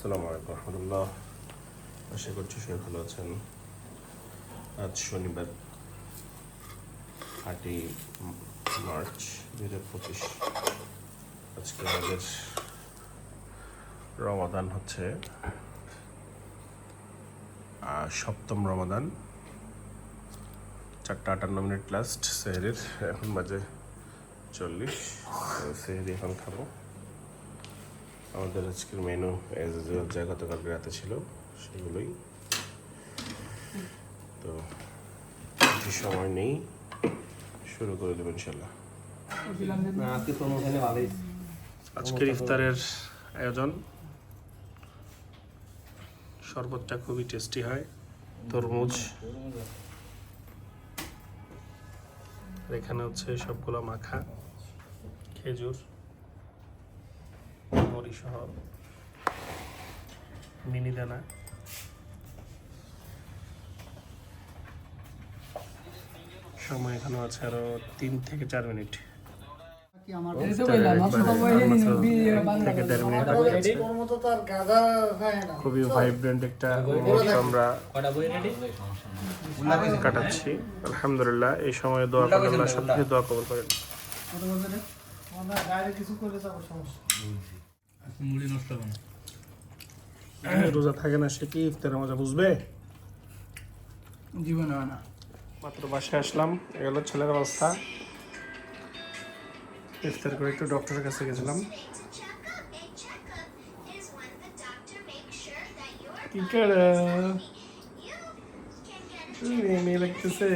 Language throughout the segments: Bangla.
আসসালামু আলাইকুম রহমতুল্লাহ। আশা করছি সবাই ভালো আছেন। আজ শনিবার, আটই মার্চ হাজার পঁচিশ। আজকে আমাদের রমাদান হচ্ছে। সপ্তম রমাদান। চারটা আটান্ন মিনিট লাস্ট সেহরির এখন বাজে চল্লিশ। সেহরি এখন খাব। আমাদের আজকের মেনু এজ ইউজুয়াল যা গতকালকে রাতে ছিল সেগুলোই। তো বেশি সময় নেই শুরু করে দেবো ইনশাল্লাহ আজকে তোর মনে ভালোই। আজকের ইফতারের আয়োজন। শরবতটা খুবই টেস্টি হয় তরমুজ। আর এখানে হচ্ছে সবগুলো মাখা খেজুর। সহ মিনি দানা। সময় এখনও আছে আরও তিন থেকে চার মিনিট। আছে। খুবই ভাইব্রেন্ট একটা আমরা কাটাচ্ছি। আলহামদুলিল্লাহ এই সময়ে দোয়া করেন আল্লাহ সব থেকে দোয়া কবল করেন। মুড়ি নষ্ট হবে না। রোজা থাকে না সে কি ইফতারের মজা বুঝবে? জীবনে হয় না। মাত্র বাসায় আসলাম এগুলো ছেলের অবস্থা। ইফতার করে একটু ডক্টরের কাছে গেছিলাম। কি করে? মেয়ে লাগতেছে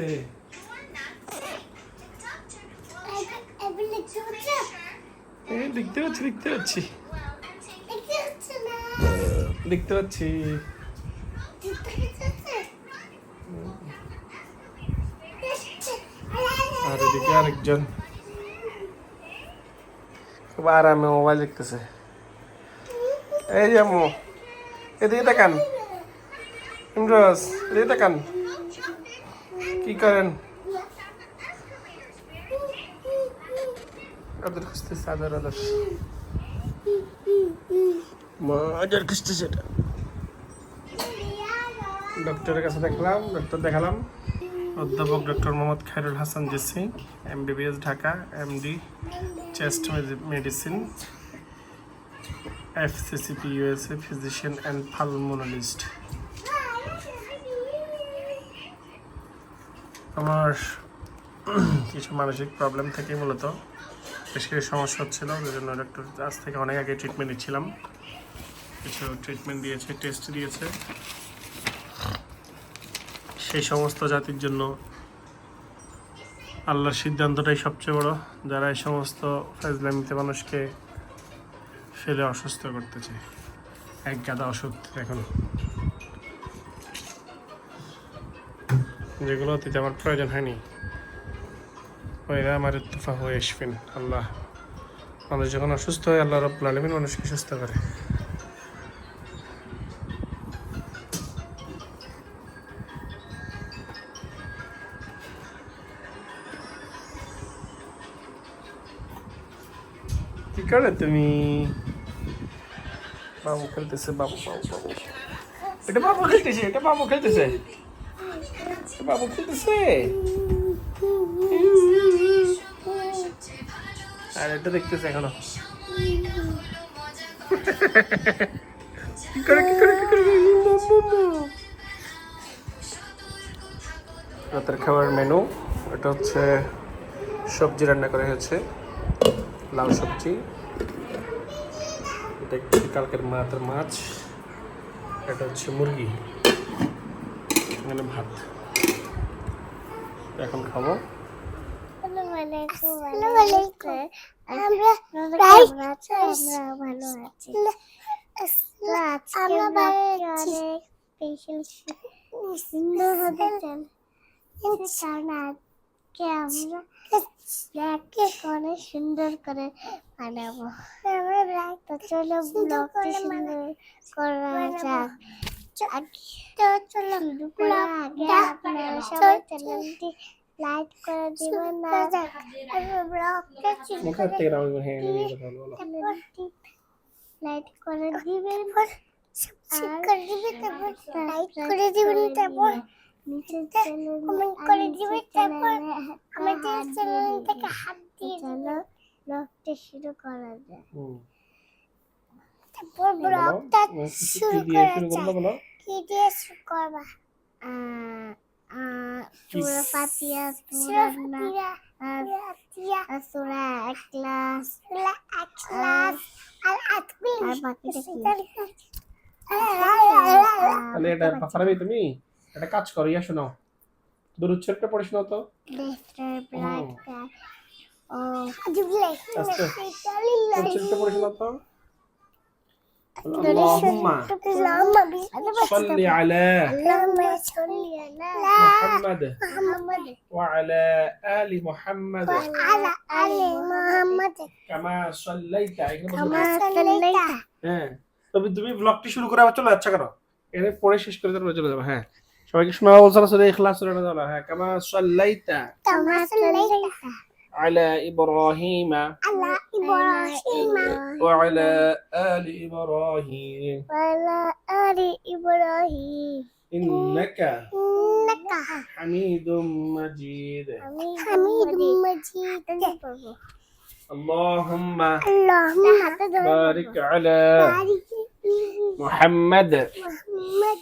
এই দেখতে পাচ্ছি দেখতে পাচ্ছি দেখতে পাচ্ছি। আর এদিকে আরেকজন। খুব আরামে মোবাইল দেখতেছে। এই যে আম্মু, এদিকে তাকান। ইমরোজ, এদিকে তাকান। কি করেন? আদর খুঁজতেছে আদর আদর। মা আদর খুঁজতেছে এটা ডক্টরের কাছে দেখলাম, ডক্টর দেখালাম। অধ্যাপক doctor Mohammad Khairul Hasan JC, MBBS Dhaka, MD, chest medicine F FCCP, USA, physician and pulmonologist আমার কিছু মানসিক প্রবলেম থেকে মূলত বেশ কিছু সমস্যা হচ্ছিল ওই জন্য ডক্টর আজ থেকে অনেক আগে ট্রিটমেন্ট নিচ্ছিলাম। কিছু ট্রিটমেন্ট দিয়েছে টেস্ট দিয়েছে। সেই সমস্ত জাতির জন্য আল্লাহর সিদ্ধান্তটাই সবচেয়ে বড়, যারা এই সমস্ত ফাজলামিতে মানুষকে ফেলে অসুস্থ করতেছে। এক গাদা ওষুধ এখন যেগুলো অতীতে আমার প্রয়োজন হয়নি। ওইরা আমার ইত্তফা হয়ে আসবেন। আল্লাহ মানুষ যখন অসুস্থ হয়, আল্লাহ রব্বুল আলমিন মানুষকে সুস্থ করে। করে তুমি বাবু খেলতেছে, বাবু বাবু বাবু। এটা বাবু খেলতেছে, এটা বাবু খেলতেছে। বাবু খেলতেছে। আর এটা দেখতেছে এখনও। কি করে কি করে কি করে? রাতের খাবার মেনু এটা হচ্ছে সবজি রান্না করা হয়েছে লাল সবজি। এটা কালকের মাছের মাছ। এটা হচ্ছে মুরগি। এখানে ভাত। এখন খাব। কারণ আমরা অনেক সুন্দর করে বানাবো। তো চলো ব্লগটি সুন্দর করা যাক। তো চলো শুরু আগে আপনারা সবাই চ্যানেলটি লাইক করে দিবেন আর ব্লগটা বলো। চ্যানেলটি লাইক করে দিবেন। সাবস্ক্রাইব করে দিবেন তারপর লাইক করে দিবেন তারপর কমেন্ট করে দিবেন তারপর আমাদের চ্যানেলটাকে হাত দিয়ে চলো ব্লগটা শুরু করা যায় তারপর ব্লগটা শুরু করা যায় কি দিয়ে শুরু করবা? সুরা সুরা সুরা সুরা আর আতবি আর বাকিটা কি? তাহলে এটা পারবে তুমি? একটা কাজ করো ইয়া শোনাও দুরুদ শরীফটা পড়ে শোনাও তো Mr. Blackjack. Oh, jubile. আস্তে দুরুদ শরীফটা পড়ে শোনাও তো اللهم اللهم صل على اللهم صل على محمد محمد وعلى آل محمد وعلى آل محمد كما صليت এখানে বসে كما صليت হ্যাঁ তবে তুমি ব্লগটি শুরু করে আবার চলো আচ্ছা করো এখানে পড়ে শেষ করে তারপরে চলে যাবো হ্যাঁ সবাইকে শোনাও বলছো সুরে ইখলাস সুরে নাজালা হ্যাঁ কামা সাল্লাইতা كما صليت على إبراهيم على إبراهيم وعلى آل إبراهيم وعلى آل إبراهيم إنك إنك حميد مجيد حميد مجيد اللهم اللهم بارك على بارك محمد محمد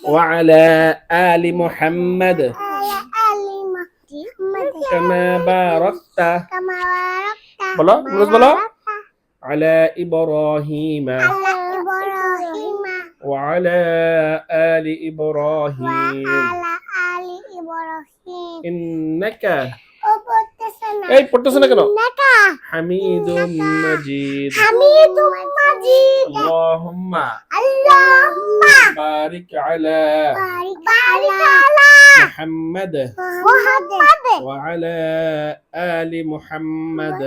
وعلى آل محمد. كما باركت. বলো মুরুজ بلا؟ على إبراهيم. وعلى آل إبراهيم. إنك এই পড়তেছ না কেন? হামিদুম মাজিদ। আলি। মুহাম্মাদ।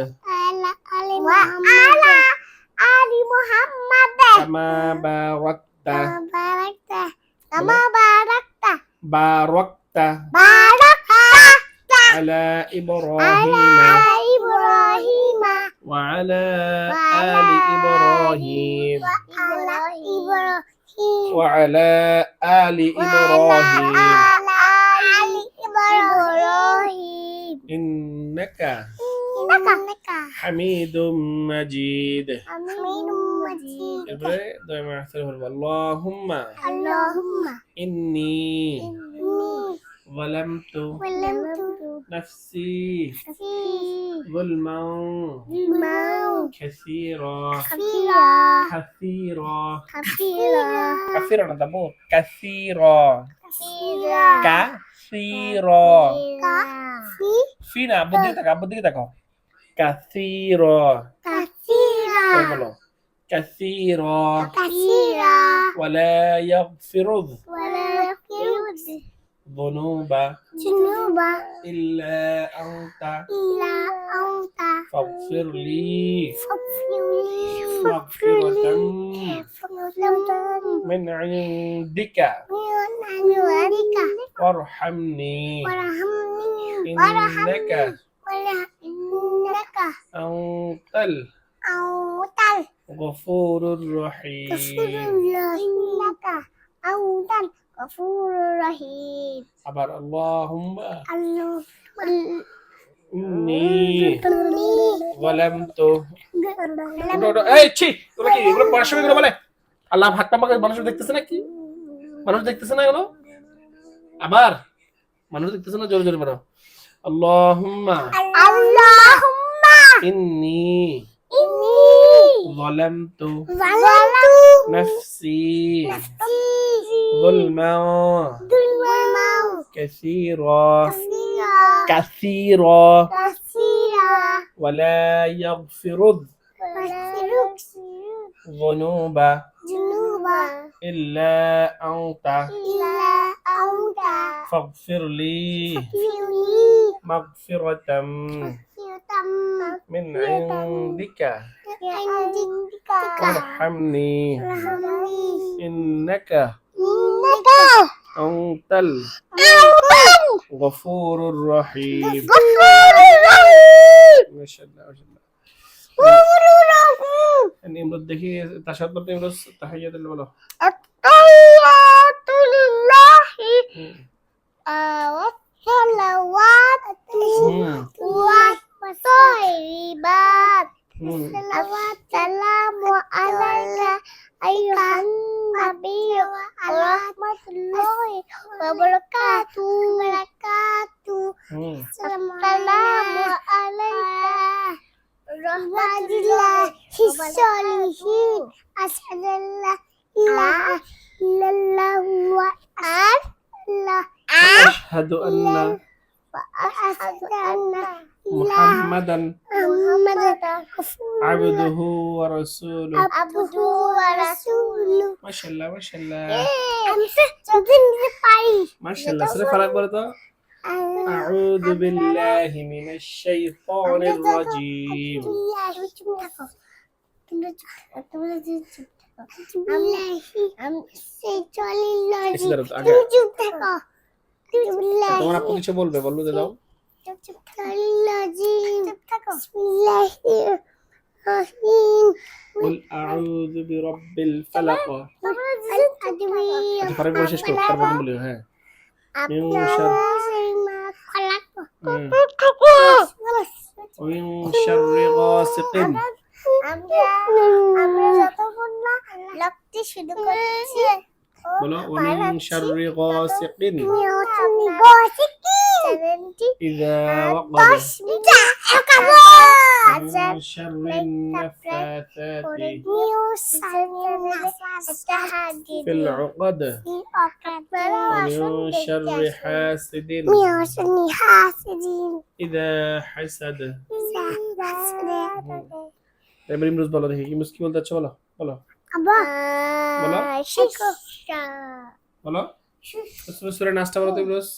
ওয়া আলা على إبراهيم على إبراهيم وعلى آل إبراهيم وعلى آل إبراهيم إنك إنك حميد مجيد حميد مجيد اللهم اللهم إني ظلمت ظلمت نفسي. ظلما. كثيرا. كثيرا. كثيرا. كثيرا. كثيرا كثيرا. كثيرا. كثيرا. كثيرا. كثيرا كثيرا. كثيرا. كثيرا كثيرا. كثيرا. ولا يغفر ولا يغفر الذنوب ذنوب إلا أنت إلا أنت فاغفر لي فاغفر لي مغفرة من عندك من عندك وارحمني وارحمني إنك إنك أنت أنت الغفور الرحيم الرحيم আউদান গফুর রহিম আবার আল্লাহুম্মা আল্লাহ হাত পা মানুষ দেখতেছে না কি মানুষ দেখতেছে না এগুলো আবার মানুষ দেখতেছে না জোরে জোরে বলো আল্লাহুম্মা আল্লাহুম্মা ইন্নি ইন্নি যালামতু যালামতু نفسي. ظلما كثيرا. كثيرا. ولا يغفر الذنوب إلا أنت. فاغفر لي. مغفرة. مغفرة من عندك عندك وارحمني ارحمني إنك إنك أنت أنت الغفور الرحيم الغفور الرحيم ما شاء الله ما شاء الله غفور الرحيم يعني إمرد দেখি তার সাথে ইমরোজ তাহিয়াত বলো الطيب salawat wa thayyibat Assalamu alayka ayuhan nabi wa rahmatullahi wa barakatuh barakatuh Assalamu alayka rahmatullahi salihin As'adallah ilaha illallah wa Allah أشهد أن wa ashhadu anna محمدا Muhammadan عبده ورسوله abduhu wa rasuluh ما شاء الله ما شاء الله আমি যদি নিতে পারি ما شاء الله سورة فلق برضه أعوذ بالله من الشيطان الرجيم তুমি চুপ থাকো তুমি চুপ থাকো তুমি চুপ থাকো আমি আমি সেই চলিল এসে দাঁড়াও, আগে। তুমি চুপ থাকো তুমি তোমার আপু কিছু বলবে বললো যে দাও চুপ চলিল চুপ থাকো বিসমিল্লাহির রহিম قل أعوذ برب الفلق আদমি আচ্ছা ফারাক বলে শেষ করো তারপর বলি হ্যাঁ আপনার সেই মা খলাক হুম। থাকো ومن شر غاسق আমরা আমরা যতক্ষণ না লক্ষ্যে শুরু করছি বলো ومن شر غاسق তুমি বসে কি চ্যানেলটি إذا وقب দশ মিনিট একাবো ومن شر النفاثات في العقد ومن شر حاسد إذا حسد এবার ইমরুজ বলো দেখি ইমরুজ কি বলতে চাচ্ছ বলো বলো বলো বলো সুরে নাচটা বলো তো ইমরুজ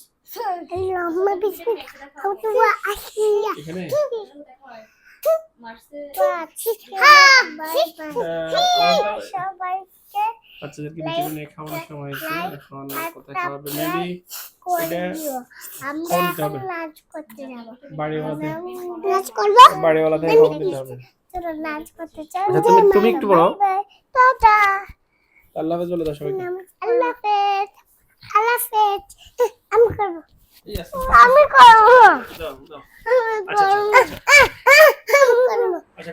বাচ্চাদেরকে ভিটামিন এ খাওয়ানোর সময় হয়েছে এখন কোথায় খাওয়াবে মেবি এটা হবে বাড়িওয়ালাদের হবে আচ্ছা, তুমি- তুমি একটু বলো। আল্লাহ হাফেজ বলে দাও সবাইকে আল্লাহ হাফেজ আমি করব Yes. আমি করব দাও, দাও। আমি আচ্ছা, আচ্ছা, করব আমি করব আচ্ছা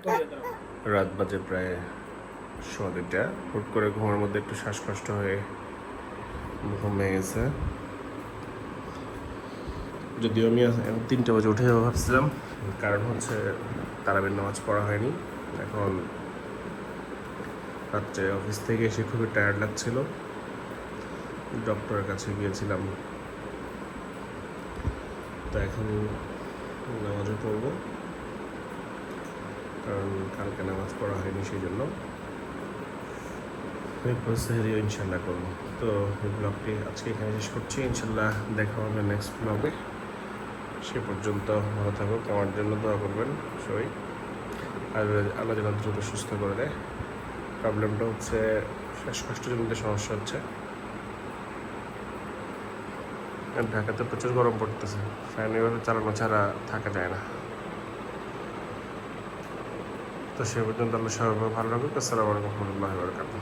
করে দাও রাত বাজে প্রায় সোয়া দুইটা। হুট করে ঘুমের মধ্যে একটু শ্বাসকষ্ট হয়ে ঘুম ভেঙে গেছে। যদিও আমি তিনটে বাজে উঠে যাব ভাবছিলাম। কারণ হচ্ছে তারাবির নামাজ পড়া হয়নি। এখন রাত্রে অফিস থেকে এসে খুবই টায়ার্ড লাগছিল। ডক্টরের কাছে গিয়েছিলাম। তো এখন নামাজও পড়ব। কারণ কালকে নামাজ পড়া হয়নি সেই জন্য ইনশাল্লাহ করব। তো এই ব্লগটি আজকে এখানে শেষ করছি। ইনশাল্লাহ দেখা হবে নেক্সট ব্লগে সে পর্যন্ত ভালো থাকুক আমার জন্য দোয়া করবেন সবাই। আর আল্লাহ যেন দ্রুত সুস্থ করে দেয়। প্রবলেমটা হচ্ছে শ্বাসকষ্টজনিত সমস্যা হচ্ছে। ঢাকাতে প্রচুর গরম পড়তেছে। ফ্যান এভাবে চালানো ছাড়া থাকা যায় না। তো সে পর্যন্ত আল্লাহ সবাই ভালো রাখুক। আসসালামু আলাইকুম রহমতুল্লাহ বরকাতুহ।